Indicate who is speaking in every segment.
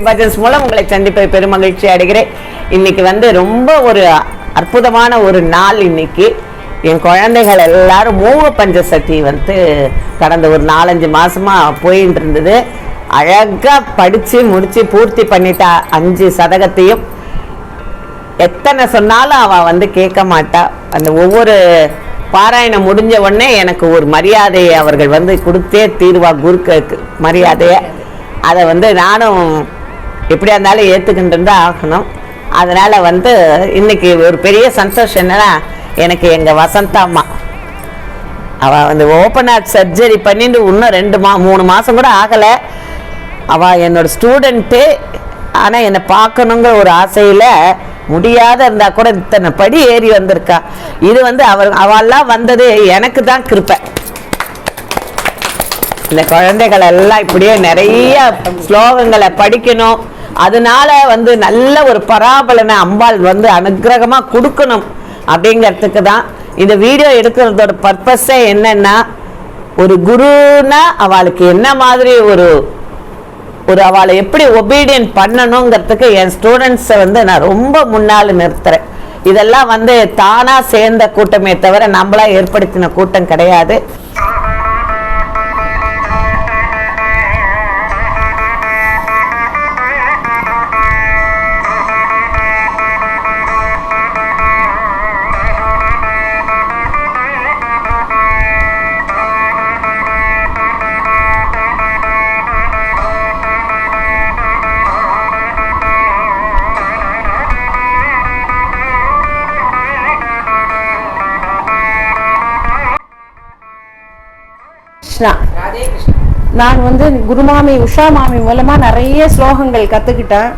Speaker 1: பஜன்ஸ் மூலம் உங்களை சந்திப்பை பெருமகிழ்ச்சி அடைகிறேன். இன்னைக்கு வந்து ரொம்ப ஒரு அற்புதமான ஒரு நாள் இன்னைக்கு. என் குழந்தைகள் எல்லாரும் மூவ பஞ்சசக்தி வந்து கடந்த ஒரு நாலஞ்சு மாசமா போயிட்டு இருந்தது அழகா படிச்சு முடிச்சு பூர்த்தி பண்ணிட்டா அஞ்சு சதகத்தையும். எத்தனை சொன்னாலும் அவள் வந்து கேட்க மாட்டா. அந்த ஒவ்வொரு பாராயணம் முடிஞ்ச உடனே எனக்கு ஒரு மரியாதையை அவர்கள் வந்து கொடுத்தே தீர்வா குருக்கு மரியாதையை. அதை வந்து நானும் எப்படியா இருந்தாலும் ஏற்றுக்கிட்டு தான் ஆகணும். அதனால் வந்து இன்னைக்கு ஒரு பெரிய சந்தோஷம் என்னென்னா எனக்கு எங்கள் வசந்தா அம்மா. அவள் வந்து ஓப்பன் ஹார்ட் சர்ஜரி பண்ணிட்டு இன்னும் ரெண்டு மா மூணு மாதம் கூட ஆகலை. அவள் என்னோட ஸ்டூடெண்ட்டு ஆனால் என்னை பார்க்கணுங்கிற ஒரு ஆசையில் முடியாத இருந்தால் கூட இத்தனை படி ஏறி வந்திருக்கா. இது வந்து அவர் அவெல்லாம் வந்தது எனக்கு தான் கிருப்பை. இந்த குழந்தைகள் எல்லாம் இப்படியே நிறைய ஸ்லோகங்களை படிக்கணும். அதனால வந்து நல்ல ஒரு பராபலனை அம்பாள் வந்து அனுகிரகமாக கொடுக்கணும் அப்படிங்கிறதுக்கு தான் இந்த வீடியோ எடுக்கிறதோட பர்பஸே என்னன்னா ஒரு குருன்னா அவளுக்கு என்ன மாதிரி ஒரு ஒரு அவளை எப்படி ஒபீடியன் பண்ணணுங்கிறதுக்கு என் ஸ்டூடெண்ட்ஸை வந்து நான் ரொம்ப முன்னால் நிறுத்துறேன். இதெல்லாம் வந்து தானாக சேர்ந்த கூட்டமே தவிர நம்மளாக ஏற்படுத்தின கூட்டம் கிடையாது.
Speaker 2: கிருஷ்ணா. நான் வந்து குருமாமி உஷா மாமி மூலமா நிறைய ஸ்லோகங்கள் கத்துக்கிட்டேன்.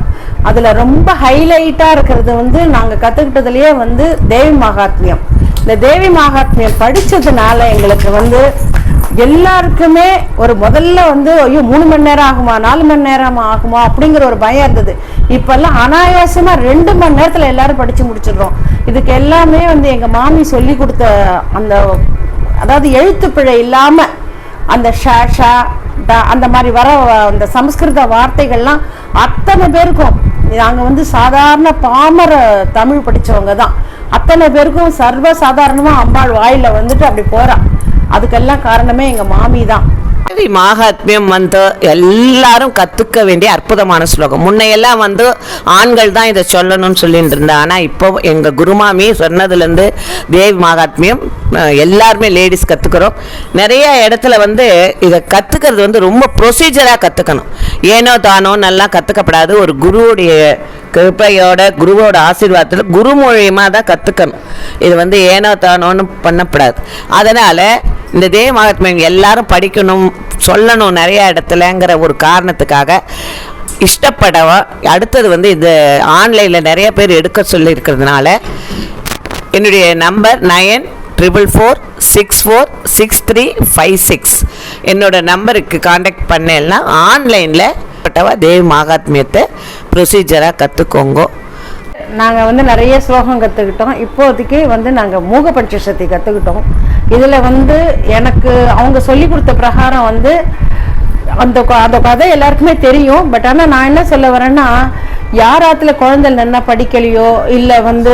Speaker 2: அதுல ரொம்ப ஹைலைட்டா இருக்கிறது வந்து நாங்க கத்துக்கிட்டதுலயே வந்து தேவி மகாத்மியம். இந்த தேவி மகாத்மியம் படிச்சதுனால எங்களுக்கு வந்து எல்லாருக்குமே ஒரு முதல்ல வந்து ஐயோ மூணு மணி நேரம் ஆகுமா நாலு மணி நேரம் ஆகுமா அப்படிங்கிற ஒரு பயம் இருந்தது. இப்பெல்லாம் அனாயாசமா ரெண்டு மணி நேரத்துல எல்லாரும் படிச்சு முடிச்சிடுறோம். இதுக்கு எல்லாமே வந்து எங்க மாமி சொல்லி கொடுத்த அந்த அதாவது எழுத்து பிழை இல்லாம அந்த ஷ ஷ ட அந்த மாதிரி வர வ- அந்த சமஸ்கிருத வார்த்தைகள்லாம் அத்தனை பேருக்கும். நாங்கள் வந்து சாதாரண பாமர தமிழ் படித்தவங்க தான். அத்தனை பேருக்கும் சர்வ சாதாரணமாக அம்பாள் வாயில் வந்துட்டு அப்படி போகிறான் அதுக்கெல்லாம் காரணமே எங்கள் மாமி தான்.
Speaker 1: மகாத்மியம் வந்து எல்லாரும் கற்றுக்க வேண்டிய அற்புதமான ஸ்லோகம். முன்னையெல்லாம் வந்து ஆண்கள் தான் இதை சொல்லணும்னு சொல்லிட்டு இருந்தா ஆனால் இப்போ எங்கள் குருமாமி சொன்னதுலேருந்து தேவி மகாத்மியம் எல்லாருமே லேடிஸ் கற்றுக்குறோம் நிறைய இடத்துல வந்து இதை கற்றுக்கிறது வந்து ரொம்ப ப்ரொசீஜராக கற்றுக்கணும் ஏனோ தானோ நல்லா கற்றுக்கப்படாது ஒரு குருவுடைய கிருப்பையோட குருவோட ஆசீர்வாதத்தில் குரு மூலியமாக தான் கற்றுக்கணும் இது வந்து ஏனோ தானோன்னு பண்ணக்கூடாது அதனால் இந்த தேவ மகாத்மியம் எல்லாரும் படிக்கணும் சொல்லணும் நிறைய இடத்துலங்கிற ஒரு காரணத்துக்காக இஷ்டப்படவா அடுத்தது வந்து இந்த ஆன்லைனில் நிறைய பேர் எடுக்க சொல்லியிருக்கிறதுனால என்னுடைய number nine triple four six four six three five six. என்னோட நம்பருக்கு காண்டாக்ட் பண்ணேன்னா ஆன்லைனில் பட்டவா தேவ் மகாத்மியத்தை ப்ரொசீஜராக கற்றுக்கோங்க
Speaker 2: நாங்கள் வந்து நிறைய ஸ்லோகம் கற்றுக்கிட்டோம் இப்போதைக்கு வந்து நாங்கள் மூக சக்தி கற்றுக்கிட்டோம் இதில் வந்து எனக்கு அவங்க சொல்லி கொடுத்த பிரகாரம் வந்து அந்த க- அந்த கதை எல்லாருக்குமே தெரியும். பட் ஆனால் நான் என்ன சொல்ல வரேன்னா யாராத்துல குழந்தை நல்லா படிக்கலையோ இல்லை வந்து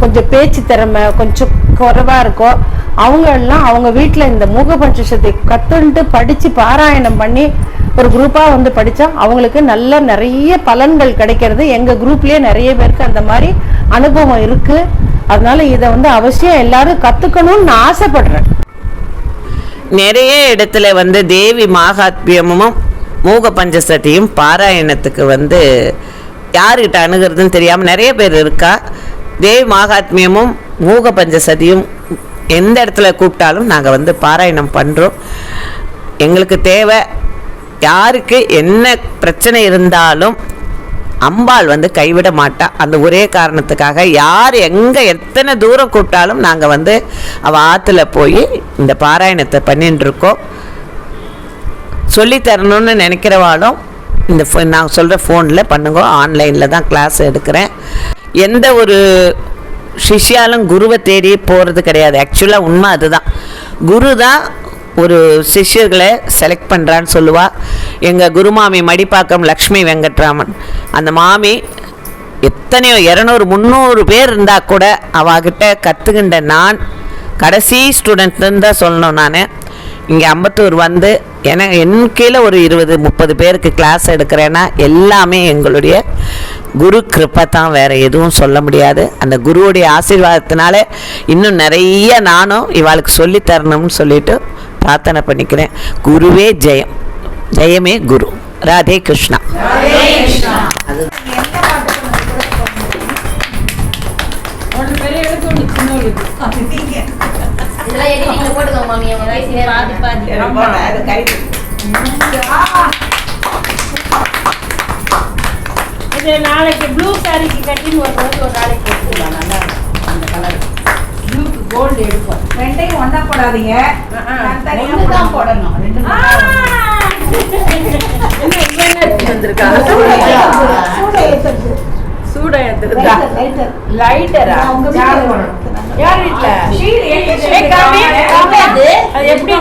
Speaker 2: கொஞ்சம் பேச்சு திறமை கொஞ்சம் குறைவாக இருக்கோ அவங்கெல்லாம் அவங்க வீட்டில் இந்த மூக பஞ்சசத்தை கற்றுன்ட்டு படித்து பாராயணம் பண்ணி ஒரு குரூப்பாக வந்து படித்தா அவங்களுக்கு நல்ல நிறைய பலன்கள் கிடைக்கிறது. எங்கள் குரூப்லேயே நிறைய பேருக்கு அந்த மாதிரி அனுபவம் இருக்குது அதனால இதை வந்து அவசியம் எல்லாரும் கத்துக்கணும்னு நான் ஆசைப்படுறேன்.
Speaker 1: நிறைய இடத்துல வந்து தேவி மகாத்மியமும் மூக பஞ்சசதியும் பாராயணத்துக்கு வந்து யாருக்கிட்ட அணுகிறதுன்னு தெரியாமல் நிறைய பேர் இருக்கா? தேவி மகாத்மியமும் மூக பஞ்சசதியும் எந்த இடத்துல கூப்பிட்டாலும் நாங்கள் வந்து பாராயணம் பண்ணுறோம் எங்களுக்கு தேவை யாருக்கு என்ன பிரச்சனை இருந்தாலும் அம்பாள் வந்து கைவிட மாட்டா. அந்த ஒரே காரணத்துக்காக யார் எங்கே எத்தனை தூரம் கூப்பிட்டாலும் நாங்கள் வந்து அவள் ஆற்றுல போய் இந்த பாராயணத்தை பண்ணிட்டுருக்கோம் சொல்லித்தரணும்னு சொல்லித் இந்த ஃபோ நான் சொல்கிற ஃபோனில் பண்ணுங்க ஆன்லைனில் தான் கிளாஸ் எடுக்கிறேன். எந்த ஒரு சிஷ்யாலும் குருவை தேடி போகிறது கிடையாது. ஆக்சுவலாக உண்மை அதுதான். குரு தான் ஒரு சிஷ்யர்களை செலக்ட் பண்ணுறான்னு சொல்லுவாள் எங்கள் குருமாமி மடிப்பாக்கம் லக்ஷ்மி வெங்கட்ராமன். அந்த மாமி எத்தனையோ இரநூறு முந்நூறு பேர் இருந்தால் கூட அவகிட்ட கற்றுக்கின்ற நான் கடைசி ஸ்டூடெண்ட்னு தான் சொல்லணும் நான். இங்கே அம்பத்தூர் வந்து என என் கீழே ஒரு இருபது முப்பது பேருக்கு கிளாஸ் எடுக்கிறேன்னா எல்லாமே எங்களுடைய குரு கிருப்பை தான் வேறு எதுவும் சொல்ல முடியாது. அந்த குருவுடைய ஆசீர்வாதத்தினால இன்னும் நிறைய நானும் இவாளுக்கு சொல்லி தரணும்னு சொல்லிட்டு பிரார்த்தனை பண்ணிக்கிறேன். குருவே ஜெயம். ஜெயமே குரு. ராதே கிருஷ்ணா.
Speaker 3: இது நாளைக்கு ப்ளூ சாரிக்கு கட்டின்னு வரும்போது ஒரு நாளைக்கு போட்டுக்கலாம் நல்லா அந்த கலர் ப்ளூக்கு கோல்டு எடுப்போம்
Speaker 4: ரெண்டையும் ஒண்ணா போடாதீங்க.
Speaker 3: ஒன்று தான்
Speaker 4: போடணும்.
Speaker 3: போடணும். ரெண்டு என்ன இங்க என்ன எடுத்துட்டு வந்திருக்கா?
Speaker 4: சூடை
Speaker 3: எடுத்துருக்கா
Speaker 4: லைட்டர்,
Speaker 3: யார்
Speaker 4: வீட்டுல?
Speaker 3: போடணும்? எப்படி?